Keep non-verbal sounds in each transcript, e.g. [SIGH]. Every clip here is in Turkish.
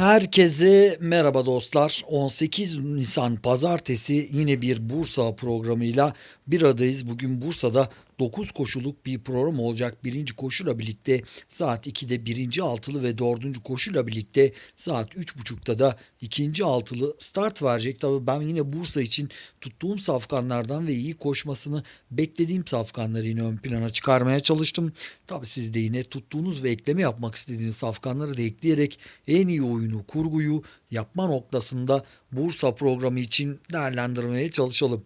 Herkese merhaba dostlar. 18 Nisan Pazartesi yine bir Bursa programıyla bir aradayız. Bugün Bursa'da 9 koşuluk bir program olacak. Birinci koşuyla birlikte saat 2'de birinci altılı ve dördüncü koşuyla birlikte saat 3.30'da da ikinci altılı start verecek. Tabii ben yine Bursa için tuttuğum safkanlardan ve iyi koşmasını beklediğim safkanları yine ön plana çıkarmaya çalıştım. Tabii siz de yine tuttuğunuz ve ekleme yapmak istediğiniz safkanları da ekleyerek en iyi oyunu, kurguyu yapma noktasında Bursa programı için değerlendirmeye çalışalım.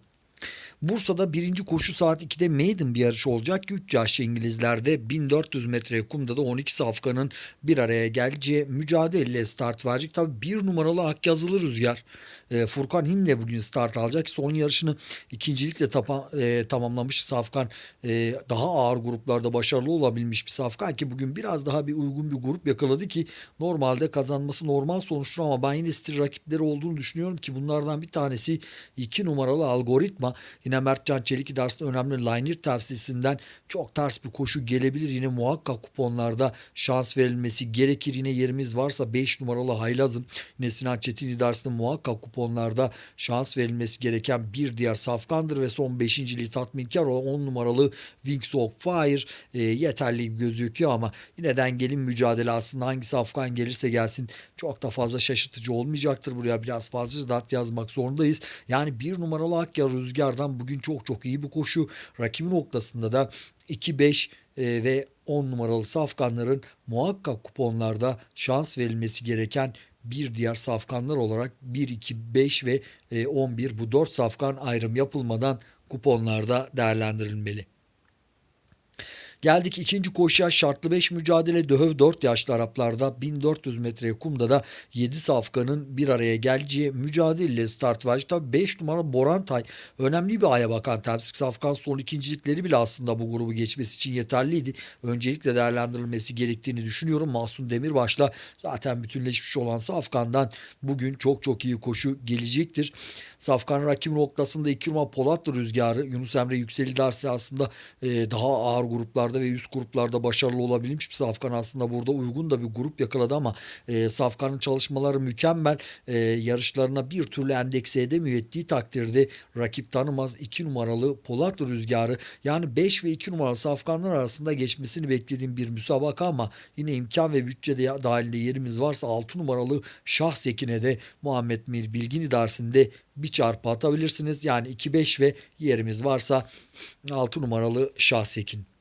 Bursa'da birinci koşu saat 2'de maiden bir yarış olacak. 3 yaşlı İngilizlerde 1400 metre kumda da 12 safkanın bir araya geleceği mücadeleyle start verecek. Tabi bir numaralı Akyazılı Rüzgar e, Furkan Him'le bugün start alacak. Son yarışını ikincilikle tapa, e, tamamlamış Safkan. E, daha ağır gruplarda başarılı olabilmiş bir Safkan ki bugün biraz daha bir uygun bir grup yakaladı ki normalde kazanması normal sonuçtur ama ben yine stil rakipleri olduğunu düşünüyorum ki bunlardan bir tanesi 2 numaralı algoritma. Yine Mertcan Çelik dersinde önemli liner tavsiyesinden çok ters bir koşu gelebilir. Yine muhakkak kuponlarda şans verilmesi gerekir. Yine yerimiz varsa 5 numaralı Haylazım. Yine Sinan Çetin idaresinde muhakkak kuponlarda şans verilmesi gereken bir diğer safkandır ve son 5. tatminkar olan 10 numaralı Wings of Fire e, yeterli gözüküyor ama yine dengelin mücadele aslında hangi safkan gelirse gelsin çok da fazla şaşırtıcı olmayacaktır. Buraya biraz fazla dat yazmak zorundayız. Yani bir numaralı Akya Rüzgar'dan bugün çok çok iyi bir koşu. Rakibi noktasında da 2-5 e, ve 10 numaralı safkanların muhakkak kuponlarda şans verilmesi gereken bir diğer safkanlar olarak 1, 2, 5 ve e, 11 bu 4 safkan ayrım yapılmadan kuponlarda değerlendirilmeli. Geldik ikinci koşuya şartlı 5 mücadele döhöv 4 yaşlı Araplarda 1400 metre kumda da 7 safkanın bir araya geleceği mücadeleyle start verecek. Tabi 5 numara Borantay önemli bir aya bakan Tepsik Safkan son ikincilikleri bile aslında bu grubu geçmesi için yeterliydi. Öncelikle değerlendirilmesi gerektiğini düşünüyorum. Mahsun Demirbaş'la zaten bütünleşmiş olan Safkan'dan bugün çok çok iyi koşu gelecektir. Safkan rakim noktasında 2 numara Polatlı rüzgarı Yunus Emre Yükseli dersi aslında e, daha ağır gruplarda ve üst gruplarda başarılı olabilmiş Safkan aslında burada uygun da bir grup yakaladı ama e, Safkan'ın çalışmaları mükemmel. E, yarışlarına bir türlü endekse edemiyor ettiği takdirde rakip tanımaz 2 numaralı Polatlı rüzgarı yani 5 ve 2 numaralı Safkanlar arasında geçmesini beklediğim bir müsabaka ama yine imkan ve bütçe de dahilinde yerimiz varsa 6 numaralı Şahsekin'e de Muhammed Mir Bilgin idaresinde bir çarpı atabilirsiniz. Yani 2-5 ve yerimiz varsa 6 numaralı Şahsekin.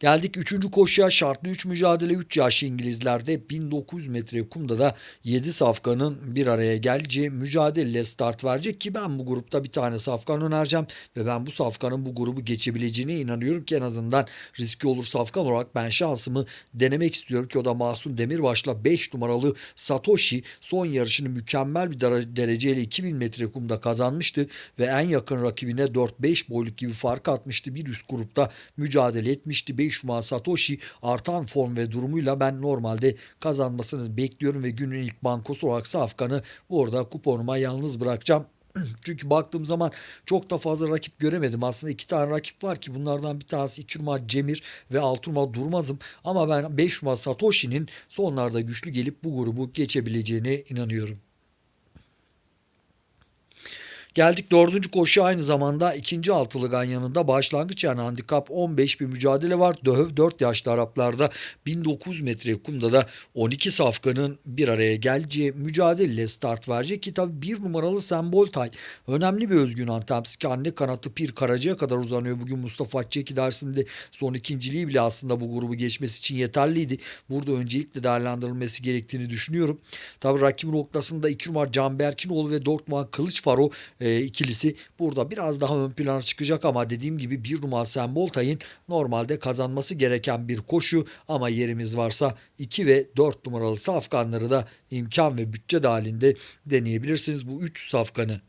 Geldik 3. koşuya şartlı 3 mücadele 3 yaşlı İngilizlerde 1900 metre kumda da 7 safkanın bir araya geleceği mücadeleyle start verecek ki ben bu grupta bir tane safkan önereceğim ve ben bu safkanın bu grubu geçebileceğine inanıyorum ki en azından riski olur safkan olarak ben şansımı denemek istiyorum ki o da Mahsun Demirbaş'la 5 numaralı Satoshi son yarışını mükemmel bir dereceyle 2000 metre kumda kazanmıştı ve en yakın rakibine 4-5 boyluk gibi fark atmıştı. Bir üst grupta mücadele etmişti. 5 Shuma Satoshi artan form ve durumuyla ben normalde kazanmasını bekliyorum ve günün ilk bankosu olarak Safkan'ı burada kuponuma yalnız bırakacağım. [CLEARS THROAT] Çünkü baktığım zaman çok da fazla rakip göremedim. Aslında iki tane rakip var ki bunlardan bir tanesi 2 numara Cemir ve 6 numara Durmaz'ım. Ama ben 5 numara Satoshi'nin sonlarda güçlü gelip bu grubu geçebileceğine inanıyorum. Geldik dördüncü koşu aynı zamanda ikinci altılı ganyanında başlangıç yani handikap 15 bir mücadele var. Döhöv 4 yaşlı Araplarda 1900 metre kumda da 12 safkanın bir araya geleceği mücadeleyle start verecek ki tabi bir numaralı sembol tay önemli bir özgün Antepski anne kanatı Pir Karaca'ya kadar uzanıyor. Bugün Mustafa Çeki dersinde son ikinciliği bile aslında bu grubu geçmesi için yeterliydi. Burada öncelikle değerlendirilmesi gerektiğini düşünüyorum. Tabi rakip noktasında 2 numara Can Berkinoğlu ve 4 numara Kılıç Faro e, ikilisi burada biraz daha ön plana çıkacak ama dediğim gibi bir numara Semboltay'ın normalde kazanması gereken bir koşu ama yerimiz varsa 2 ve 4 numaralı safkanları da imkan ve bütçe dahilinde deneyebilirsiniz bu 3 safkanı.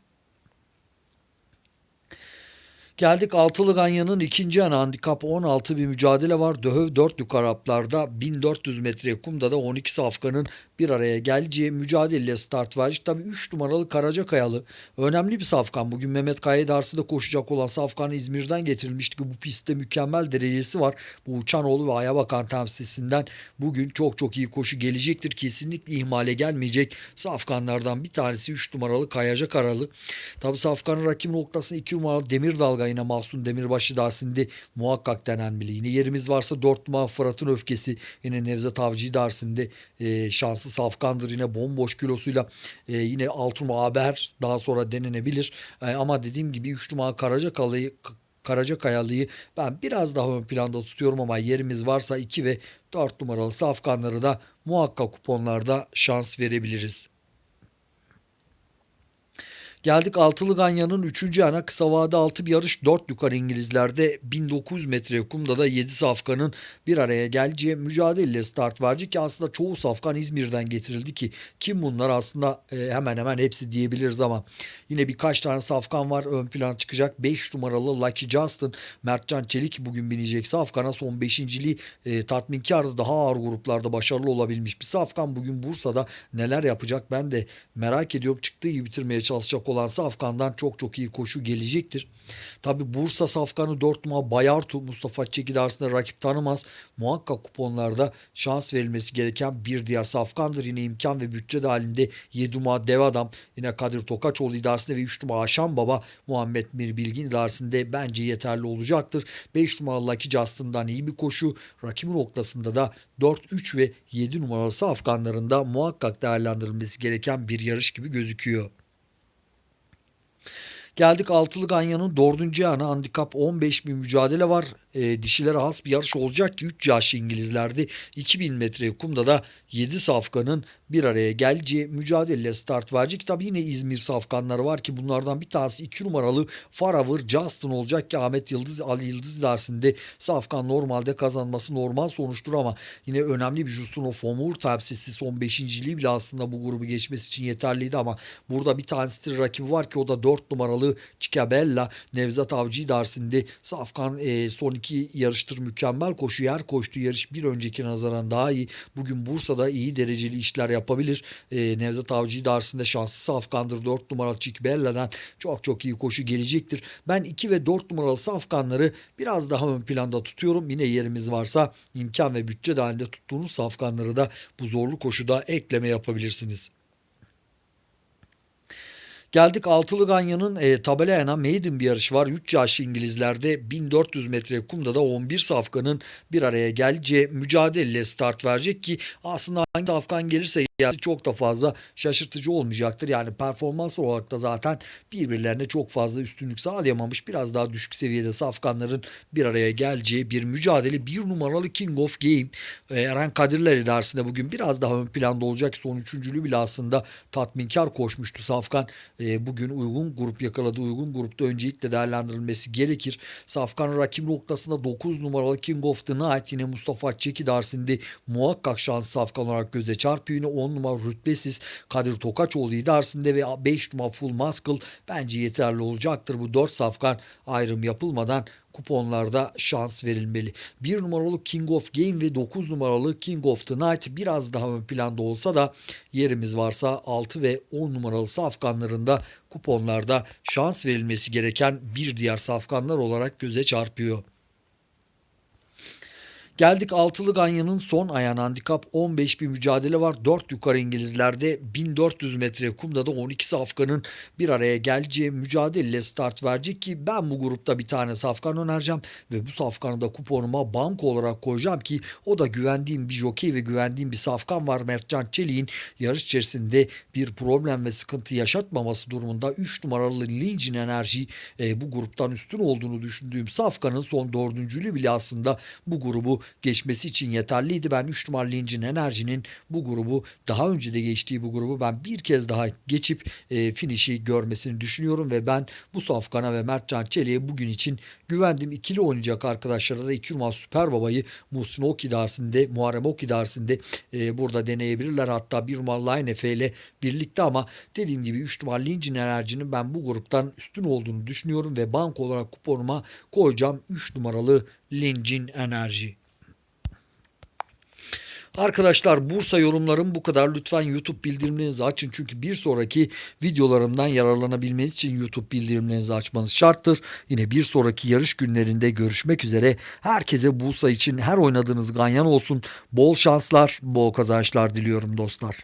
Geldik Altılı Ganyan'ın ikinci yanı handikap 16 bir mücadele var. Döhöv 4 yukarı haplarda 1400 metre kumda da 12 safkanın bir araya geleceği mücadeleyle start verecek. Tabii 3 numaralı Karacakayalı önemli bir safkan. Bugün Mehmet Kaya dersinde koşacak olan safkan İzmir'den getirilmişti ki bu pistte mükemmel derecesi var. Bu Uçanoğlu ve Ayabakan temsilcisinden bugün çok çok iyi koşu gelecektir. Kesinlikle ihmale gelmeyecek safkanlardan bir tanesi 3 numaralı Kayacak Aralı. Tabii safkanın rakip noktasında 2 numaralı Demir Dalga yine Mahsun Demirbaşı dersinde muhakkak denenmeli. Yine yerimiz varsa 4 numaralı Fırat'ın öfkesi yine Nevzat Avcı dersinde e, şanslı safkandır. Yine bomboş kilosuyla e, yine 6 numaralı Haber daha sonra denenebilir. E, ama dediğim gibi 3 numaralı Karacakalı'yı Karacakayalı'yı ben biraz daha ön planda tutuyorum ama yerimiz varsa 2 ve 4 numaralı safkanları da muhakkak kuponlarda şans verebiliriz. Geldik Altılı Ganyan'ın 3. ana kısa vade altı bir yarış 4 yukarı İngilizlerde 1900 metre kumda da 7 safkanın bir araya geleceği mücadeleyle start verecek ki aslında çoğu safkan İzmir'den getirildi ki kim bunlar? Aslında e, hemen hemen hepsi diyebiliriz ama yine birkaç tane safkan var. Ön plan çıkacak 5 numaralı Lucky Justin Mertcan Çelik bugün binecek safkana. Son 5.liği e, tatminkardı daha ağır gruplarda başarılı olabilmiş bir safkan. Bugün Bursa'da neler yapacak ben de merak ediyorum. Çıktığı gibi bitirmeye çalışacak olan Safkan'dan çok çok iyi koşu gelecektir. Tabi Bursa Safkan'ı 4 numara Bayartu Mustafa Çekil arasında rakip tanımaz. Muhakkak kuponlarda şans verilmesi gereken bir diğer Safkan'dır. Yine imkan ve bütçe dahilinde 7 numara Dev Adam yine Kadir Tokaçoğlu idaresinde ve 3 numara Aşan Baba Muhammed Mir Bilgin idaresinde bence yeterli olacaktır. 5 numaralı Lucky Justin'dan iyi bir koşu. Rakibi noktasında da 4, 3 ve 7 numaralı Safkanlarında muhakkak değerlendirilmesi gereken bir yarış gibi gözüküyor. Geldik Altılı Ganyan'ın dördüncü yana handikap 15 bin mücadele var. E, dişilere has bir yarış olacak ki 3 yaş İngilizlerde 2000 metre kumda da 7 safkanın bir araya geleceği mücadeleyle start verecek. Tabi yine İzmir safkanları var ki bunlardan bir tanesi 2 numaralı Faravır Justin olacak ki Ahmet Yıldız Ali Yıldız dersinde safkan normalde kazanması normal sonuçtur ama yine önemli bir Justin of Omur tepsisi son 5.liği bile aslında bu grubu geçmesi için yeterliydi ama burada bir tanesi rakibi var ki o da 4 numaralı Cikabella Nevzat Avcı dersinde safkan e, son iki yarıştır mükemmel koşu yer koştu yarış bir önceki nazaran daha iyi. Bugün Bursa'da iyi dereceli işler yapabilir. E, Nevzat Avcı dersinde şanslı safkandır 4 numaralı Cikabella'dan çok çok iyi koşu gelecektir. Ben 2 ve 4 numaralı safkanları biraz daha ön planda tutuyorum. Yine yerimiz varsa imkan ve bütçe dahilinde tuttuğunuz safkanları da bu zorlu koşuda ekleme yapabilirsiniz. Geldik Altılı Ganyan'ın e, tabelayana maiden bir yarış var. 3 yaş İngilizlerde 1400 metre kumda da 11 safkanın bir araya geleceği mücadeleyle start verecek ki aslında hangi safkan gelirse yani çok da fazla şaşırtıcı olmayacaktır. Yani performans olarak da zaten birbirlerine çok fazla üstünlük sağlayamamış. Biraz daha düşük seviyede safkanların bir araya geleceği bir mücadele. Bir numaralı King of Game e, Eren Kadirler idaresinde bugün biraz daha ön planda olacak. Son üçüncülüğü bile aslında tatminkar koşmuştu Safkan. E, bugün uygun grup yakaladı. Uygun grupta öncelikle değerlendirilmesi gerekir. Safkan rakip noktasında 9 numaralı King of the Night yine Mustafa Çeki dersinde muhakkak şans Safkan olarak göze çarpıyor. Yine 10 numara rütbesiz Kadir Tokaçoğlu idaresinde ve 5 numara Full Muscle bence yeterli olacaktır. Bu 4 safkan ayrım yapılmadan kuponlarda şans verilmeli. 1 numaralı King of Game ve 9 numaralı King of the Night biraz daha ön planda olsa da yerimiz varsa 6 ve 10 numaralı safkanlarında kuponlarda şans verilmesi gereken bir diğer safkanlar olarak göze çarpıyor. Geldik Altılı Ganyan'ın son ayağın handikap 15 bir mücadele var. 4 yukarı İngilizlerde 1400 metre kumda da 12 safkanın bir araya geleceği mücadeleyle start verecek ki ben bu grupta bir tane safkan önereceğim ve bu safkanı da kuponuma banko olarak koyacağım ki o da güvendiğim bir jokey ve güvendiğim bir safkan var. Mertcan Çelik'in yarış içerisinde bir problem ve sıkıntı yaşatmaması durumunda 3 numaralı Lincin enerji e, bu gruptan üstün olduğunu düşündüğüm safkanın son dördüncülüğü bile aslında bu grubu geçmesi için yeterliydi. Ben 3 numaralı Lincin Enerji'nin bu grubu daha önce de geçtiği bu grubu ben bir kez daha geçip e, finişi görmesini düşünüyorum ve ben bu Safkan'a ve Mertcan Çelik'e bugün için güvendim. İkili oynayacak arkadaşlara da 2 numaralı Süper Baba'yı Muhsin Ok idaresinde, Muharrem Ok idaresinde e, burada deneyebilirler. Hatta 1 numaralı Line ile birlikte ama dediğim gibi 3 numaralı Lincin Enerji'nin ben bu gruptan üstün olduğunu düşünüyorum ve banko olarak kuponuma koyacağım 3 numaralı Lincin Enerji. Arkadaşlar Bursa yorumlarım bu kadar. Lütfen YouTube bildirimlerinizi açın. Çünkü bir sonraki videolarımdan yararlanabilmeniz için YouTube bildirimlerinizi açmanız şarttır. Yine bir sonraki yarış günlerinde görüşmek üzere. Herkese Bursa için her oynadığınız ganyan olsun. Bol şanslar, bol kazançlar diliyorum dostlar.